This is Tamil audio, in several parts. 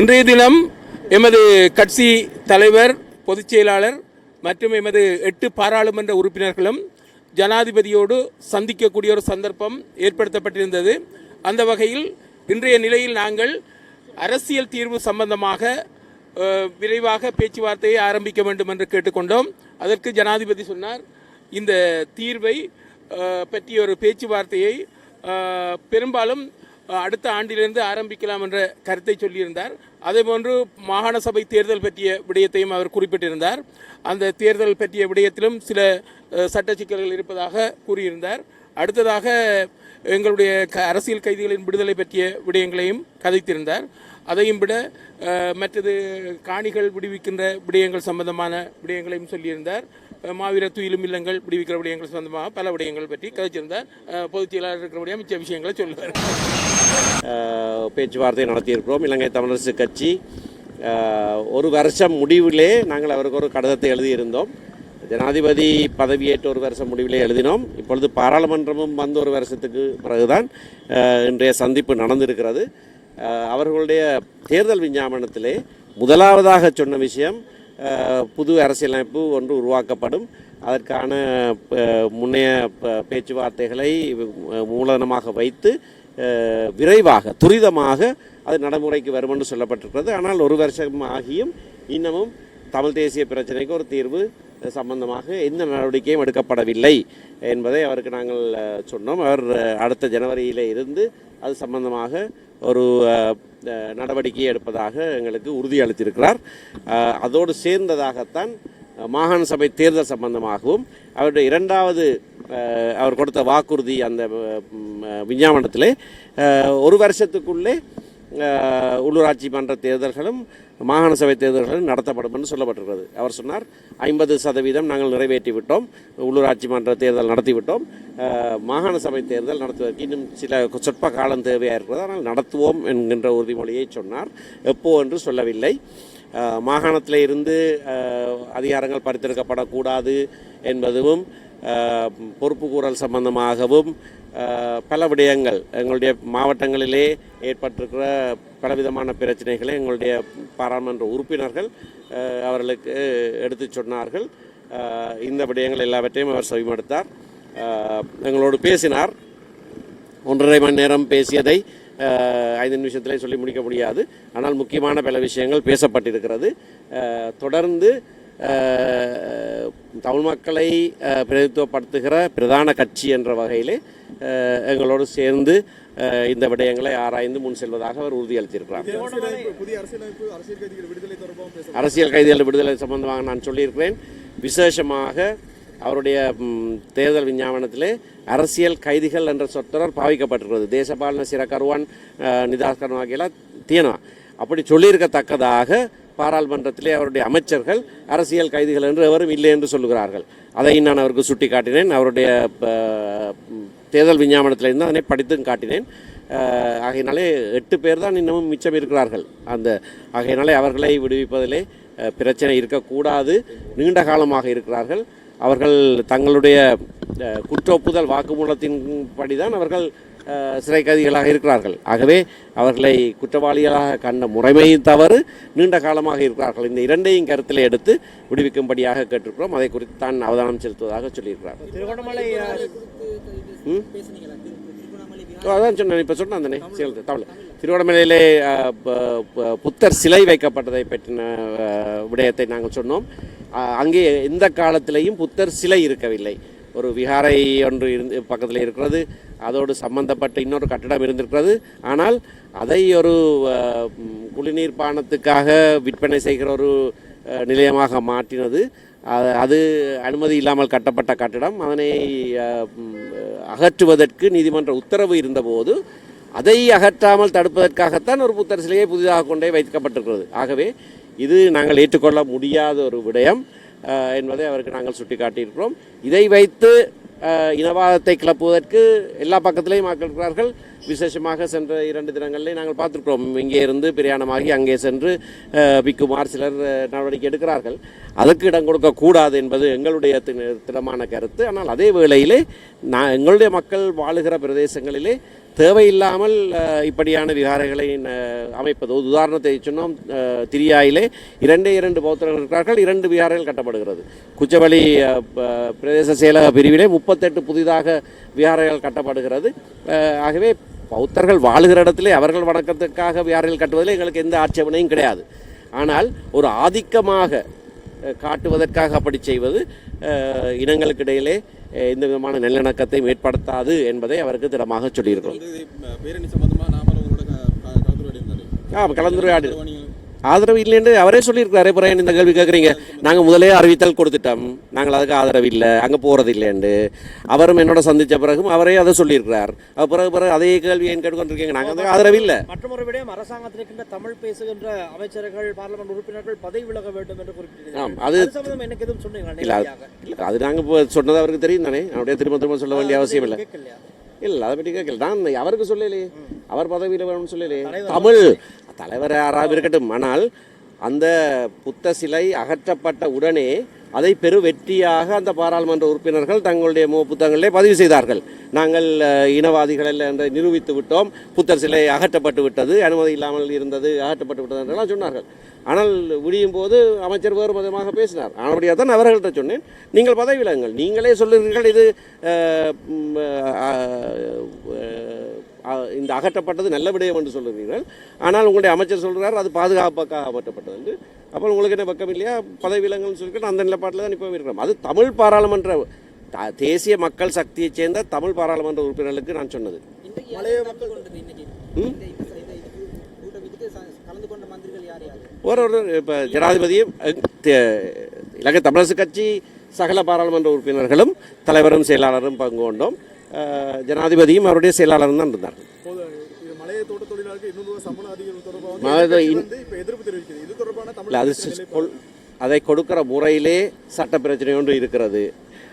இன்றைய தினம் எமது கட்சி தலைவர் பொதுச் செயலாளர் மற்றும் எமது எட்டு பாராளுமன்ற உறுப்பினர்களும் ஜனாதிபதியோடு சந்திக்கக்கூடிய ஒரு சந்தர்ப்பம் ஏற்படுத்தப்பட்டிருந்தது. அந்த வகையில் இன்றைய நிலையில் நாங்கள் அரசியல் தீர்வு சம்பந்தமாக விரைவாக பேச்சுவார்த்தையை ஆரம்பிக்க வேண்டும் என்று கேட்டுக்கொண்டோம். அதற்கு ஜனாதிபதி சொன்னார் இந்த தீர்வை பற்றிய ஒரு பேச்சுவார்த்தையை பெரும்பாலும் அடுத்த ஆண்டிலிருந்து ஆரம்பிக்கலாம் என்ற கருத்தை சொல்லியிருந்தார். அதேபோன்று மாகாண சபை தேர்தல் பற்றிய விடயத்தையும் அவர் குறிப்பிட்டிருந்தார். அந்த தேர்தல் பற்றிய விடயத்திலும் சில சட்ட சிக்கல்கள் இருப்பதாக கூறியிருந்தார். அடுத்ததாக எங்களுடைய க அரசியல் கைதிகளின் விடுதலை பற்றிய விடயங்களையும் கதைத்திருந்தார். அதையும் விட மற்றது காணிகள் விடுவிக்கின்ற விடயங்கள் சம்பந்தமான விடயங்களையும் சொல்லியிருந்தார். மாவீர துயிலும் இல்லங்கள் விடுவிக்கிற விடயங்கள் சம்பந்தமாக பல விடயங்கள் பற்றி கதைச்சிருந்தார். பொதுச் செயலாளர் இருக்கிறபடியாக மிச்ச விஷயங்களை சொல்லுவார். பேச்சுவார்த்தை நடத்தியிருக்கிறோம். இலங்கை தமிழரசு கட்சி ஒரு வருஷம் முடிவிலே நாங்கள் அவருக்கு ஒரு கடிதத்தை எழுதியிருந்தோம். ஜனாதிபதி பதவியேற்ற ஒரு வருஷம் முடிவிலே எழுதினோம். இப்பொழுது பாராளுமன்றமும் வந்து ஒரு வருஷத்துக்கு பிறகுதான் இன்றைய சந்திப்பு நடந்திருக்கிறது. அவர்களுடைய தேர்தல் விஞ்ஞாபனத்திலே முதலாவதாக சொன்ன விஷயம் புது அரசியலமைப்பு ஒன்று உருவாக்கப்படும். அதற்கான முன்னைய பேச்சுவார்த்தைகளை மூலதனமாக வைத்து விரைவாக துரிதமாக அது நடைமுறைக்கு வரும் என்று சொல்லப்பட்டிருக்கிறது. ஆனால் ஒரு வருஷம் ஆகியும் இன்னமும் தமிழ் தேசிய பிரச்சனைக்கு ஒரு தீர்வு சம்பந்தமாக எந்த நடவடிக்கையும் எடுக்கப்படவில்லை என்பதை அவருக்கு நாங்கள் சொன்னோம். அவர் அடுத்த ஜனவரியில் இருந்து அது சம்பந்தமாக ஒரு நடவடிக்கை எடுப்பதாக எங்களுக்கு உறுதியளித்திருக்கிறார் அதோடு சேர்ந்ததாகத்தான் மாகாண சபை தேர்தல் சம்பந்தமாகவும் அவருடைய இரண்டாவது அவர் கொடுத்த வாக்குறுதி அந்த விஞ்ஞாபனத்தில் ஒரு வருஷத்துக்குள்ளே உள்ளூராட்சி மன்ற தேர்தல்களும் மாகாண சபை தேர்தல்களும் நடத்தப்படும் என்று சொல்லப்பட்டிருக்கிறது. அவர் சொன்னார் ஐம்பது சதவீதம் நாங்கள் நிறைவேற்றி விட்டோம் உள்ளூராட்சி மன்ற தேர்தல் நடத்திவிட்டோம் மாகாண சபை தேர்தல் நடத்துவதற்கு இன்னும் சில சொற்ப காலம் தேவையாக இருக்கிறது ஆனால் நடத்துவோம் என்கின்ற உறுதிமொழியை சொன்னார். எப்போ என்று சொல்லவில்லை. மாகாணத்தில் இருந்து அதிகாரங்கள் பறித்தெடுக்கப்படக்கூடாது என்பதும் பொறுப்புக்கூறல் சம்பந்தமாகவும் பல விடயங்கள். எங்களுடைய மாவட்டங்களிலே ஏற்பட்டிருக்கிற பலவிதமான பிரச்சனைகளை எங்களுடைய பாராளுமன்ற உறுப்பினர்கள் அவர்களுக்கு எடுத்து சொன்னார்கள். இந்த விடயங்கள் எல்லாவற்றையும் அவர் செவிமடுத்தார். எங்களோடு பேசினார். ஒன்றரை மணி நேரம் பேசியதை ஐந்து நிமிஷத்திலே சொல்லி முடிக்க முடியாது. ஆனால் முக்கியமான பல விஷயங்கள் பேசப்பட்டிருக்கிறது. தொடர்ந்து தமிழ் மக்களை பிரதித்துவப்படுத்துகிற பிரதான கட்சி என்ற வகையிலே எங்களோடு சேர்ந்து இந்த விடயங்களை ஆராய்ந்து முன் செல்வதாக அவர் உறுதியளித்திருக்கிறார். அரசியல் கைதிகள் விடுதலை சம்பந்தமாக நான் சொல்லியிருக்கிறேன். விசேஷமாக அவருடைய தேர்தல் விஞ்ஞாபனத்திலே அரசியல் கைதிகள் என்ற சொற்றொடர் பாவிக்கப்பட்டிருக்கிறது. தேசபாலன சிறக்கருவான் நிதாஸ்கரன் வகையில் தீனா அப்படி சொல்லியிருக்கத்தக்கதாக பாராளுமன்றத்திலே அவருடைய அமைச்சர்கள் அரசியல் கைதிகள் என்று எவரும் இல்லை என்று சொல்லுகிறார்கள். அதை நான் அவருக்கு சுட்டி காட்டினேன் அவருடைய தேர்தல் விஞ்ஞாபனத்திலிருந்து அதனை படித்தும் காட்டினேன். ஆகையினாலே எட்டு பேர் தான் இன்னமும் மிச்சம் இருக்கிறார்கள். அந்த ஆகையினாலே அவர்களை விடுவிப்பதிலே பிரச்சனை இருக்கக்கூடாது. நீண்ட காலமாக இருக்கிறார்கள். அவர்கள் தங்களுடைய குற்ற ஒப்புதல் வாக்குமூலத்தின் படிதான் அவர்கள் சிறை கைதிகளாக இருக்கிறார்கள். ஆகவே அவர்களை குற்றவாளிகளாக கண்ட முறைமையும் தவறு நீண்ட காலமாக இருக்கிறார்கள். இந்த இரண்டையும் கருத்தில் எடுத்து விடுவிக்கும்படியாக கேட்டிருக்கிறோம். அதை குறித்து தான் அவதானம் செலுத்துவதாக சொல்லியிருக்கிறார். அதான் சொன்னேன். இப்போ சொன்னேன் தானே? சரி தமிழ் திருவண்ணாமலையிலே புத்தர் சிலை வைக்கப்பட்டதை பற்றின விடயத்தை நாங்கள் சொன்னோம். அங்கே எந்த காலத்திலேயும் புத்தர் சிலை இருக்கவில்லை. ஒரு விகாரை ஒன்று இருந்து பக்கத்தில் இருக்கிறது. அதோடு சம்பந்தப்பட்ட இன்னொரு கட்டடம் இருந்திருக்கிறது. ஆனால் அதை ஒரு குளிநீர் குடிநீர் பானத்துக்காக விற்பனை செய்கிற ஒரு நிலையமாக மாற்றினது. அது- அது அனுமதி இல்லாமல் கட்டப்பட்ட கட்டடம். அதனை அகற்றுவதற்கு நீதிமன்ற உத்தரவு இருந்தபோது அதை அகற்றாமல் தடுப்பதற்காகத்தான் ஒரு புத்தர் சிலையை புதிதாக கொண்டே வைக்கப்பட்டிருக்கிறது. ஆகவே இது நாங்கள் ஏற்றுக்கொள்ள முடியாத ஒரு விடயம் என்பதை அவருக்கு நாங்கள் சுட்டிக்காட்டியிருக்கிறோம். இதை வைத்து இனவாதத்தை கிளப்புவதற்கு எல்லா பக்கத்திலையும் மக்கள் இருக்கிறார்கள். விசேஷமாக சென்ற இரண்டு தினங்களிலே நாங்கள் பார்த்துருக்கிறோம். இங்கே இருந்து பிரயாணமாகி அங்கே சென்று பிக்குமார் சிலர் நடவடிக்கை எடுக்கிறார்கள். அதற்கு இடம் கொடுக்கக்கூடாது என்பது எங்களுடைய திடமான கருத்து. ஆனால் அதே வேளையிலே நான் எங்களுடைய மக்கள் வாழுகிற பிரதேசங்களிலே தேவையில்லாமல் இப்படியான விகாரைகளை அமைப்பது. ஒரு உதாரணத்தை சொன்னோம் திரியாயிலே இரண்டே இரண்டு பௌத்தர்கள் இருக்கிறார்கள் இரண்டு விகாரைகள் கட்டப்படுகிறது. குச்சவெளி ப- பிரதேச செயலக பிரிவிலே முப்பத்தெட்டு புதிதாக விகாரைகள் கட்டப்படுகிறது. ஆகவே பௌத்தர்கள் வாழுகிற இடத்திலே அவர்கள் வணக்கத்துக்காக விகாரைகள் கட்டுவதில் எங்களுக்கு எந்த ஆட்சேபனையும் கிடையாது. ஆனால் ஒரு ஆதிக்கமாக காட்டுவதற்காக அப்படி செய்வது இனங்களுக்கிடையிலே இனங்களுக்கு இடையிலே எந்த விதமான நல்லிணக்கத்தை ஏற்படுத்தாது என்பதை அவருக்கு திடமாக சொல்லியிருக்கிறோம். வந்து ஆதரவு இல்லைன்னு அவரே சொல்லியிருக்காரு அப்புறம் ஏன் இந்த கேள்வி கேட்குறீங்க நாங்கள் முதலே அறிவித்தல் கொடுத்துட்டோம். நாங்கள் அதுக்கு ஆதரவு இல்லை. அங்கே போகிறது இல்லைன்னு அவரும் என்னோட சந்தித்த பிறகும் அவரே அதை சொல்லியிருக்கிறார். பிறகு பிறகு அதே கேள்வி ஏன் கேட்டுக்கொண்டிருக்கீங்க? நாங்கள் அதுக்கு ஆதரவு இல்லை. மற்றொரு விடயம் அரசாங்கத்தில் இருக்கின்ற தமிழ் பேசுகின்ற அமைச்சர்கள் பார்லமெண்ட் உறுப்பினர்கள் பதவி விலக வேண்டும் என்று குறிப்பிட்டிருக்கிறார் அது- எனக்கு எதுவும் சொன்னீங்களா? இல்லை அது- நாங்கள் சொன்னது அவருக்கு தெரியும் தானே. அப்படியே திரும்ப திரும்ப சொல்ல வேண்டிய அவசியம் இல்லை? இல்லை அதை பற்றி கேட்கல. நான் அவருக்கு சொல்லலையே அவர் பதவியில் வேணும்னு சொல்லலையே தமிழ். தலைவர் யாராவது இருக்கட்டும். ஆனால் அந்த புத்த சிலை அகற்றப்பட்ட உடனே அதை பெரு வெற்றியாக அந்த பாராளுமன்ற உறுப்பினர்கள் தங்களுடைய புத்தகங்களிலே பதிவு செய்தார்கள். நாங்கள் இனவாதிகள் அல்ல என்று நிரூபித்து விட்டோம். புத்தர் சிலை அகற்றப்பட்டு விட்டது. அனுமதி இல்லாமல் இருந்தது அகற்றப்பட்டு விட்டது என்றெல்லாம் சொன்னார்கள். ஆனால் விடியும் போது அமைச்சர் வேறு விதமாக பேசினார். ஆனபடியாக தான் அவர்கள்ட்ட சொன்னேன். நீங்கள் பதவி விலங்குங்கள் நீங்களே சொல்லுகிறீர்கள் இது இந்த அகற்றப்பட்டது நல்ல விடயம் என்று சொல்லுகிறீர்கள். ஆனால் உங்களுடைய அமைச்சர் சொல்கிறார் அது பாதுகாப்பாக அகற்றப்பட்டது என்று. அப்போ உங்களுக்கு என்ன பக்கம் இல்லையா? பதவி விலங்குன்னு சொல்லிட்டு அந்த நிலப்பாட்டில் தான் இப்போ இருக்கிறோம் அது தமிழ் பாராளுமன்ற தேசிய மக்கள் சக்தியைச் சேர்ந்த தமிழ் பாராளுமன்ற உறுப்பினர்களுக்கு நான் சொன்னது. ஒரு ஒரு இப்போ ஜனாதிபதியும் இலங்கை தமிழரசு கட்சி சகல பாராளுமன்ற உறுப்பினர்களும் தலைவரும் செயலாளரும் பங்கு கொண்டோம். ஜனாதிபதியும் அவருடைய செயலாளரும் தான் இருந்தார் அது அதை கொடுக்கிற முறையிலே சட்ட பிரச்சனை ஒன்று இருக்கிறது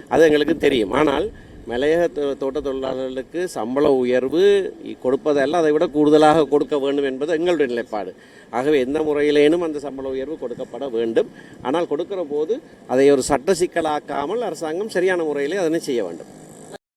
அது எங்களுக்கு தெரியும் ஆனால் மலையக தோட்ட தொழிலாளர்களுக்கு சம்பள உயர்வு இ- கொடுப்பதல்ல அதை விட கூடுதலாக கொடுக்க வேண்டும் என்பது எங்களுடைய நிலைப்பாடு ஆகவே எந்த முறையிலேனும் அந்த சம்பள உயர்வு கொடுக்கப்பட வேண்டும் ஆனால் கொடுக்கிற போது அதை ஒரு சட்ட சிக்கலாக்காமல் அரசாங்கம் சரியான முறையிலே அதனை செய்ய வேண்டும்